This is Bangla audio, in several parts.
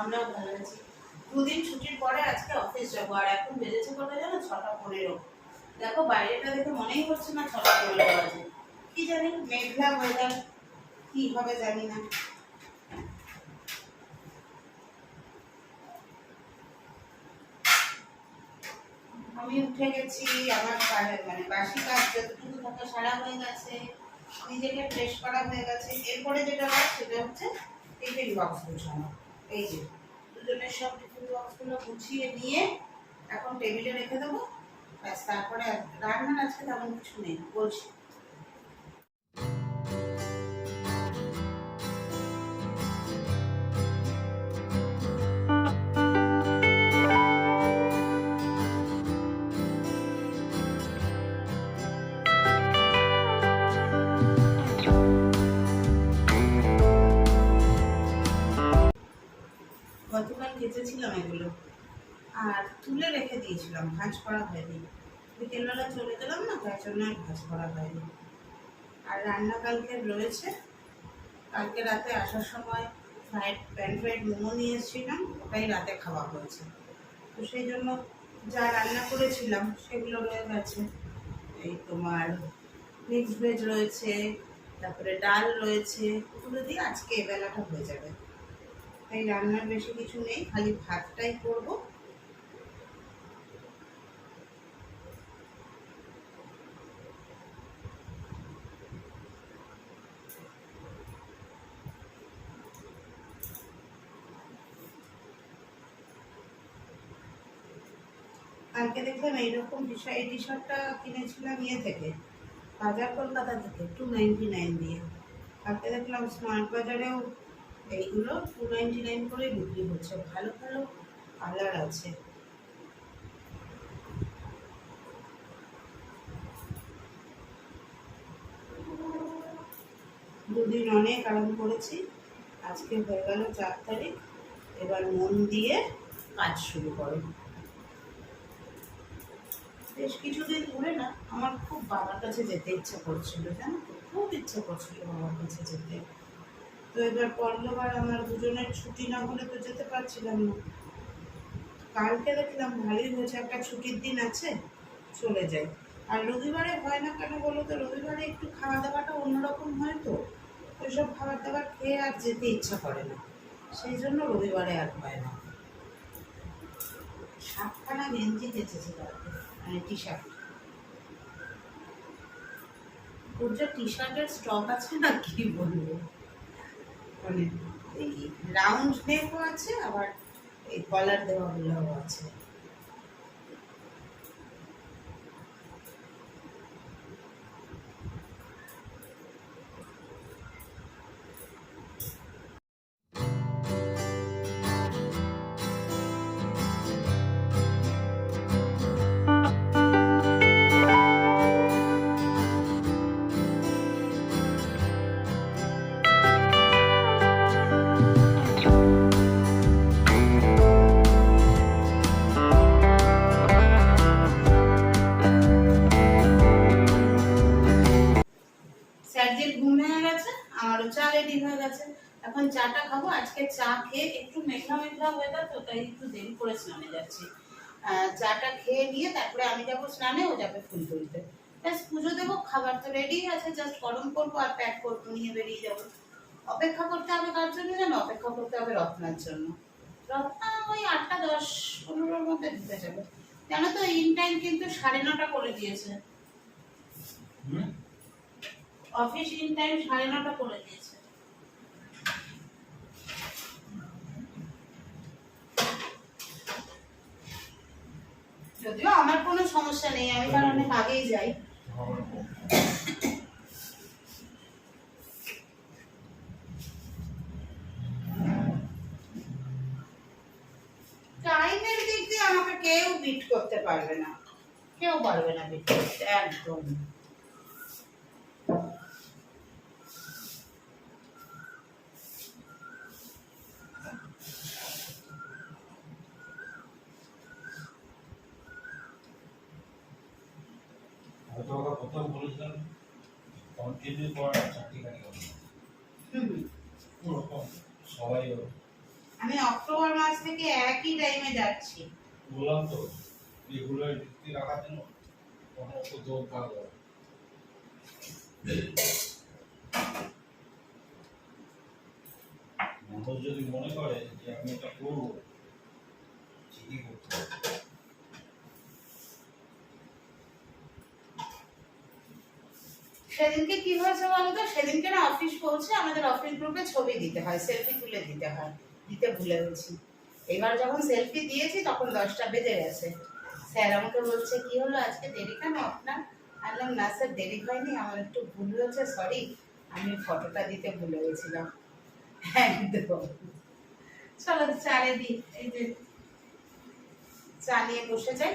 আমরাও ভালো আছি দুদিন ছুটির পরে আজকে অফিস যাব। আর এখন বেজেছে কত জানো? ছটা পনেরো। দেখো, বাইরেটা দেখে মনেই হচ্ছে না ছটা পনেরো বাজে। কি জানি, মেঘলা ওয়েদার কি হবে জানি না। আমি উঠে গেছি, আমার মানে বাসি কাজ যতটুকু থাকে সারা হয়ে গেছে। নিজেকে ফ্রেশ করা হয়ে গেছে। এরপরে যেটা কাজ সেটা হচ্ছে টিফিন বক্স গুছানো। এই যে, দুজনের সব টিফিন বক্সগুলো গুছিয়ে নিয়ে এখন টেবিলে রেখে দেবো। ব্যাস, তারপরে রান্নার আজকে তেমন কিছু নেই, বলছি। কেচেছিলাম এগুলো। আর তুলে রেখে দিয়েছিলাম, ভাঁজ করা হয়নি। বিকেলবেলা চলে গেলাম না, তার জন্য আর ভাঁজ করা হয়নি। আর রান্না কালকে রয়েছে। কালকে রাতে আসার সময় ফ্রাইড প্যান ফ্রাইড মোমো নিয়ে এসেছিলাম ওটাই রাতে খাওয়া হয়েছে। তো সেই জন্য যা রান্না করেছিলাম, সেগুলো রয়ে গেছে। এই তোমার মিক্স ভেজ রয়েছে, তারপরে ডাল রয়েছে, ওগুলো দিয়ে আজকে এবেলাটা হয়ে যাবে। তাই রান্নার বেশি কিছু নেই, খালি ভাতটাই করব। কালকে দেখলাম এইরকম শার্ট এই টি শার্টটা কিনেছিলাম ইয়ে থেকে, বাজার কলকাতা থেকে টু নাইনটি নাইন দিয়ে। কালকে দেখলাম স্মার্ট বাজারেও এইগুলো টু নাইনটি নাইন করে বিক্রি হচ্ছে। ভালো ভালো কালার আছে। দুদিন অনেক আরাম করেছি। আজকে হয়ে গেল চার তারিখ। এবার মন দিয়ে কাজ শুরু করো। বেশ কিছুদিন ধরে না, আমার খুব বাবার কাছে যেতে ইচ্ছা করছিল, জানো খুব ইচ্ছা করছিল বাবার কাছে যেতে। তো এবার পরলোবার আমার দুজনের ছুটি না হলে তো যেতে পারছিলাম না। কালকে দেখলাম ভালোই হয়েছে, একটা ছুটির দিন আছে, চলে যাই। আর রবিবারে হয় না কেন বলো তো? রবিবারে একটু খাওয়া দাওয়াটা অন্যরকম হয় তো। ওইসব খাবার দাবার খেয়ে আর যেতে ইচ্ছা করে না। সেই জন্য রবিবারে আর হয় না। সাতখানা গেঞ্জি কেচেছি মানে টি শার্ট ওর যে টি শার্টের স্টক আছে না কি বলব? মানে এই রাউন্ড নেকও আছে আবার এই কলার দেওয়াগুলোও আছে। চাটা খাব। আজকে চা খেয়ে একটু মেঘলা মেঘলা ওয়েদার তো তাই একটু দেরি করে স্নানে যাচ্ছি। চাটা খেয়ে নিয়ে তারপরে আমি যাব স্নানে ও যাবে ফুল তুলতে ব্যাস পুজো দেবো খাবার তো রেডি আছে জাস্ট গরম করব আর প্যাক করব নিয়ে বেরিয়ে যাব। অপেক্ষা করতে হবে কার জন্য জানো অপেক্ষা করতে হবে রত্নার জন্য। রত্না ওই আটটা দশ পনেরোর মধ্যে ঢুকে যাবে। জানো তো ইন টাইম কিন্তু সাড়ে নটা করে দিয়েছে। অফিস ইন টাইম সাড়ে নটা করে দিয়েছে। যদিও আমার কোনো সমস্যা নেই, আমি কারণ অনেক আগেই যাই। টাইমের দিক দিয়ে আমাকে কেউ বিট করতে পারবে না। কেউ পারবে না বিট করতে, একদম হয়তো ওরা প্রথম বলেছিলাম কন্টিনিউ করা চাকরি খানি হবে। ওরকম সবাই ওর আমি অক্টোবর মাস থেকে একই টাইমে যাচ্ছি। বললাম তো এগুলো ভিত্তি রাখার জন্য তখন একটু দৌড় পাওয়া মানুষ যদি মনে করে যে আমি এটা করব ঠিকই করতে সেদিনকে কি হয়েছে বলতো? সেদিনকে না অফিস পৌঁছে আমাদের অফিস গ্রুপে ছবি দিতে হয় সেলফি তুলে দিতে হয়, দিতে ভুলে গেছি। এবার যখন সেলফি দিয়েছি, তখন দশটা বেজে গেছে। স্যার আমাকে বলছে, কি হলো আজকে? দেরি কেন আপনার? আমি বললাম, না স্যার, দেরি হয়নি, আমার একটু ভুল হয়েছে সরি আমি ফটোটা দিতে ভুলে গেছিলাম। একদম। চলো চা দিই এই যে চা নিয়ে বসে যাই।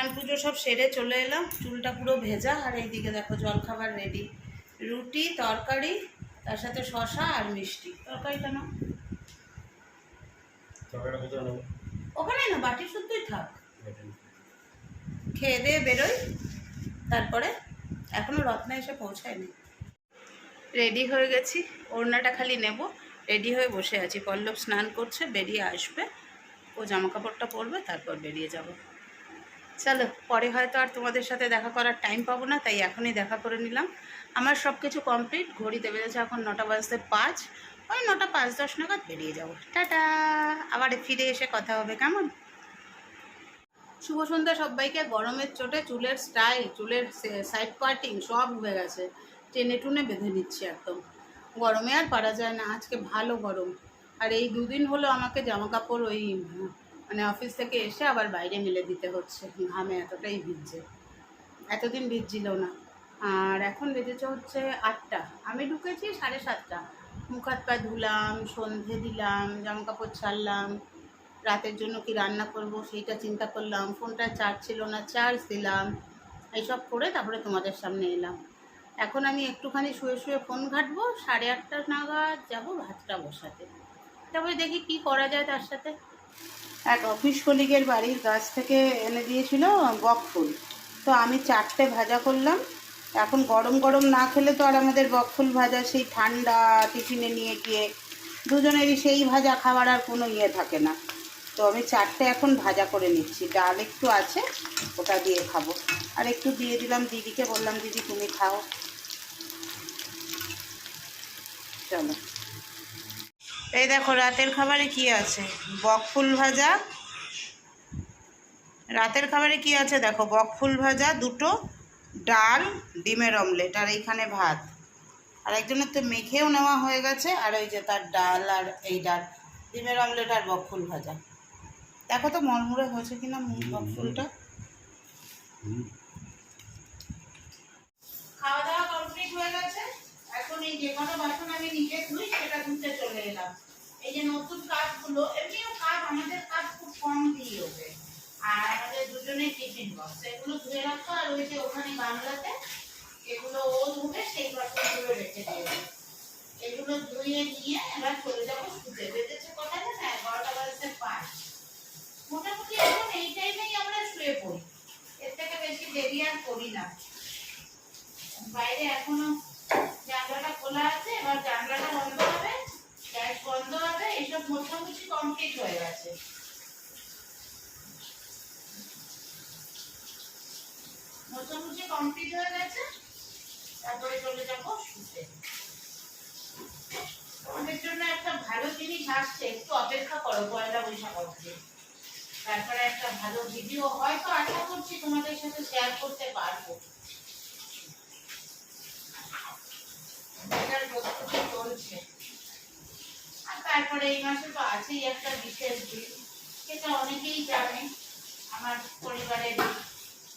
স্নান পুজো সব সেরে চলে এলাম। চুলটা পুরো ভেজা আর এইদিকে দেখো জলখাবার রেডি রুটি তরকারি তার সাথে শশা আর মিষ্টি। তরকারিটা না তরকারিটা ওখানে না বাটি শুদ্ধই থাক। খেয়ে দিয়ে বেরোই। তারপরে এখনও রত্না এসে পৌঁছায়নি। রেডি হয়ে গেছি। ওড়নাটা খালি নেব। রেডি হয়ে বসে আছি। পল্লব স্নান করছে বেরিয়ে আসবে। ও জামা কাপড়টা পরবে তারপর বেরিয়ে যাব। চলো, পরে হয়তো আর তোমাদের সাথে দেখা করার টাইম পাবো না, তাই এখনই দেখা করে নিলাম। আমার সব কিছু কমপ্লিট ঘড়িতে বেজেছে এখন নটা বাজতে পাঁচ, ওই নটা পাঁচ দশ নাগাদ বেরিয়ে যাব। টাটা! আবার ফিরে এসে কথা হবে, কেমন? শুভ সন্ধ্যা সবাইকে, গরমের চোটে চুলের স্টাইল চুলের সাইড পার্টিং সব উবে গেছে। টেনে টুনে বেঁধে নিচ্ছি একদম। গরমে আর পারা যায় না, আজকে ভালো গরম। আর এই দুদিন হলো আমাকে জামা কাপড় ওই মানে অফিস থেকে এসে আবার বাইরে মেলে দিতে হচ্ছে। ঘামে এতটাই ভিজছে এতদিন ভিজছিল না। আর এখন বেজেছে হচ্ছে আটটা। আমি ঢুকেছি সাড়ে সাতটা। মুখ হাত পা ধুলাম, সন্ধে দিলাম জামা কাপড় ছাড়লাম, রাতের জন্য কি রান্না করব সেইটা চিন্তা করলাম, ফোনটা চার্জ ছিল না চার্জ দিলাম, এইসব করে তারপরে তোমাদের সামনে এলাম। এখন আমি একটুখানি শুয়ে শুয়ে ফোন ঘাটবো, সাড়ে আটটা নাগাদ যাব ভাতটা বসাতে। তারপরে দেখি কি করা যায় তার সাথে। এক অফিস কলিগের বাড়ির গাছ থেকে এনে দিয়েছিল বক ফুল। তো আমি চারটে ভাজা করলাম। এখন গরম গরম না খেলে তো আর আমাদের বকফুল ভাজা সেই ঠান্ডা টিফিনে নিয়ে গিয়ে দুজনেরই সেই ভাজা খাবার আর কোনো ইয়ে থাকে না। তো আমি চারটে এখন ভাজা করে নিচ্ছি। ডাল একটু আছে, ওটা দিয়ে খাব। আর একটু দিয়ে দিলাম দিদিকে, বললাম, দিদি, তুমি খাও। চলো। এই দেখো রাতের খাবারে কি আছে? বকফুল ভাজা। রাতের খাবারে কি আছে দেখো? বকফুল ভাজা দুটো ডাল ডিমের অমলেট আর এইখানে ভাত। আর একজনের তো মেখেও নেওয়া হয়ে গেছে আর ওই যে তার ডাল আর এই ডাল ডিমের অমলেট আর বকফুল ভাজা। দেখো তো মরমুরে হয়েছে কিনা বকফুলটা খাওয়া দাওয়া কমপ্লিট হয়ে গেছে? এখন এই যে কোনো বাসন আমি নিজে ধুই, সেটা ধুতে চলে এলাম। এই যে নতুন কাঠগুলো, এমনিও কাঠ, আমাদের কাঠ খুব কম দিয়ে ওঠে আর আমাদের দুজনের টিফিন বক্স, এগুলো ধুয়ে রাখো, আর ওই যে ওখানে গামলাতে এগুলো ও ধুবে, সেই বাসনগুলো রেখে দেবে এগুলো ধুয়ে নিয়ে এবার চলে যাব শুতে বেঁধেছে কথা না এগারোটা বাজতে পাঁচ মোটামুটি এখন এই টাইমেই আমরা শুয়ে পড়ি। এর থেকে বেশি দেরি আর করি না। বাইরে এখনও খোলা আছে, এবার জানলাটা বন্ধ হবে গ্যাস বন্ধ হবে, এইসব মোটামুটি কমপ্লিট হয়ে গেছে। মোটামুটি কমপ্লিট হয়ে গেছে, তারপরে চলে যাব শুতে। তোমাদের জন্য একটা ভালো জিনিস আসছে, একটু অপেক্ষা করো, পয়লা বৈশাখ অবধি। তারপরে একটা ভালো ভিডিও হয়তো আশা করছি তোমাদের সাথে শেয়ার করতে পারব। তারপরে এই মাসে তো আছেই একটা বিশেষ দিন। সেটা অনেকেই জানে, আমার পরিবারের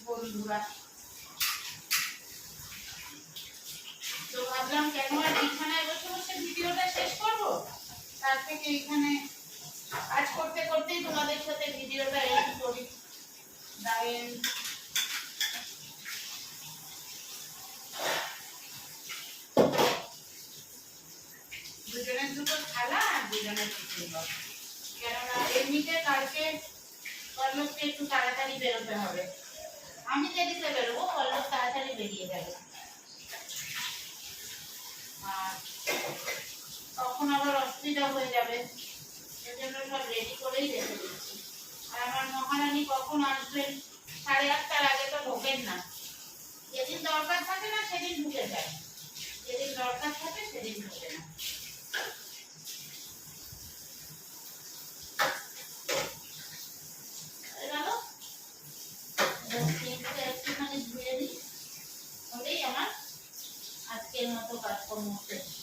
বন্ধুরা। তো ভাবলাম কেন আর বিছানায় বসে বসে ভিডিওটা শেষ করব? তার থেকে এখানে কাজ করতে করতেই তোমাদের সাথে ভিডিওটা এডিট করি। দাঁড়িয়ে দুজনের দুটো থালা আর দুজনের টিফিন বক্স। কেননা এমনিতে কালকে পল্লবকে একটু তাড়াতাড়ি বেরোতে হবে। আমি দেরিতে বেরোবো, পল্লব তাড়াতাড়ি বেরিয়ে যাবে। আর তখন আবার অসুবিধা হয়ে যাবে। সেজন্য সব রেডি করেই রেখে দিচ্ছি। আর আমার মহারানী কখন আসবেন? সাড়ে আটটার আগে তো ঢোকেন না। যেদিন দরকার থাকে না, সেদিন ঢুকে যায়। যেদিন দরকার থাকে, সেদিন ঢোকে না হয়ে গেল? এবার তেলটা একটুখানি ধুয়ে দিই